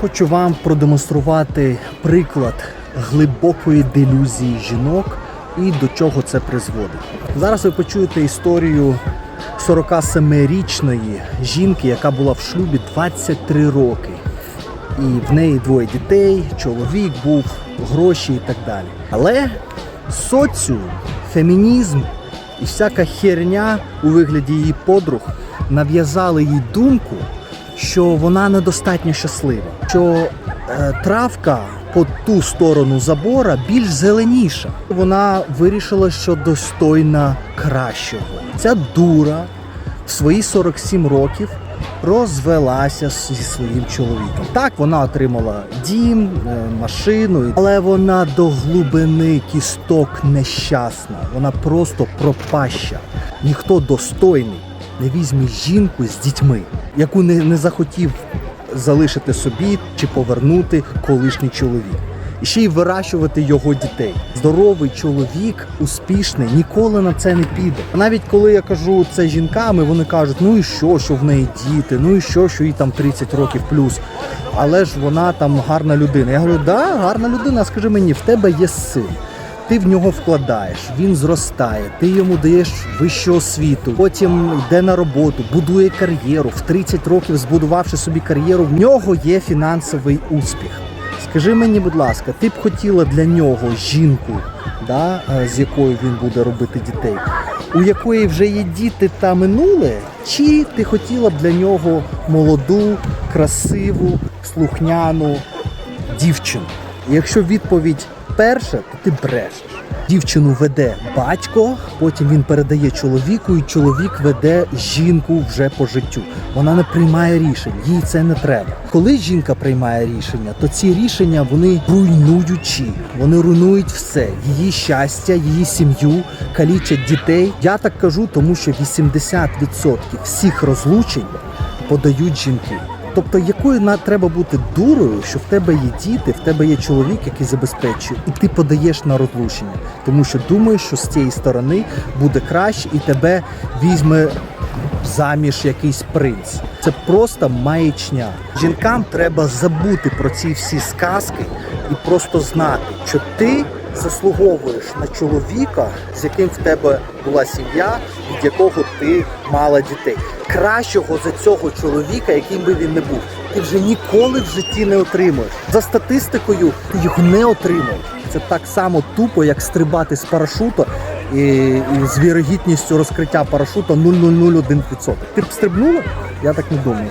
хочу вам продемонструвати приклад глибокої делюзії жінок і до чого це призводить. Зараз ви почуєте історію 47-річної жінки, яка була в шлюбі 23 роки. І в неї двоє дітей, чоловік був, гроші і так далі. Але соціум, фемінізм і всяка херня у вигляді її подруг нав'язали їй думку, що вона недостатньо щаслива, що е, травка по ту сторону забора більш зеленіша. Вона вирішила, що достойна кращого. Ця дура в свої 47 років розвелася зі своїм чоловіком. Так, вона отримала дім, е, машину, але вона до глибини кісток нещасна. Вона просто пропаща. Ніхто достойний не візьме жінку з дітьми, яку не, не захотів залишити собі чи повернути колишній чоловік. І ще й вирощувати його дітей. Здоровий чоловік, успішний, ніколи на це не піде. Навіть коли я кажу це жінками, вони кажуть, ну і що, що в неї діти, ну і що, що їй там 30 років плюс. Але ж вона там гарна людина. Я говорю, да, гарна людина, скажи мені, в тебе є син. Ти в нього вкладаєш, він зростає, ти йому даєш вищу освіту, потім йде на роботу, будує кар'єру. В 30 років збудувавши собі кар'єру, в нього є фінансовий успіх. Скажи мені, будь ласка, ти б хотіла для нього жінку, да, е, з якою він буде робити дітей, у якої вже є діти та минуле, чи ти хотіла б для нього молоду, красиву, слухняну дівчину? Якщо відповідь перша, то ти брешеш. Дівчину веде батько, потім він передає чоловіку, і чоловік веде жінку вже по життю. Вона не приймає рішень, їй це не треба. Коли жінка приймає рішення, то ці рішення вони руйнуючі, вони руйнують все: її щастя, її сім'ю, калічать дітей. Я так кажу, тому що 80% всіх розлучень подають жінки. Тобто, якою на треба бути дурою, що в тебе є діти, в тебе є чоловік, який забезпечує, і ти подаєш на розлучення, тому що думаєш, що з цієї сторони буде краще, і тебе візьме заміж якийсь принц. Це просто маячня. Жінкам треба забути про ці всі сказки і просто знати, що ти заслуговуєш на чоловіка, з яким в тебе була сім'я, від якого ти мала дітей. Кращого за цього чоловіка, яким би він не був, ти вже ніколи в житті не отримаєш. За статистикою, ти його не отримаєш. Це так само тупо, як стрибати з парашута і, і з вірогідністю розкриття парашута 0,001%. Ти б стрибнула? Я так не думаю.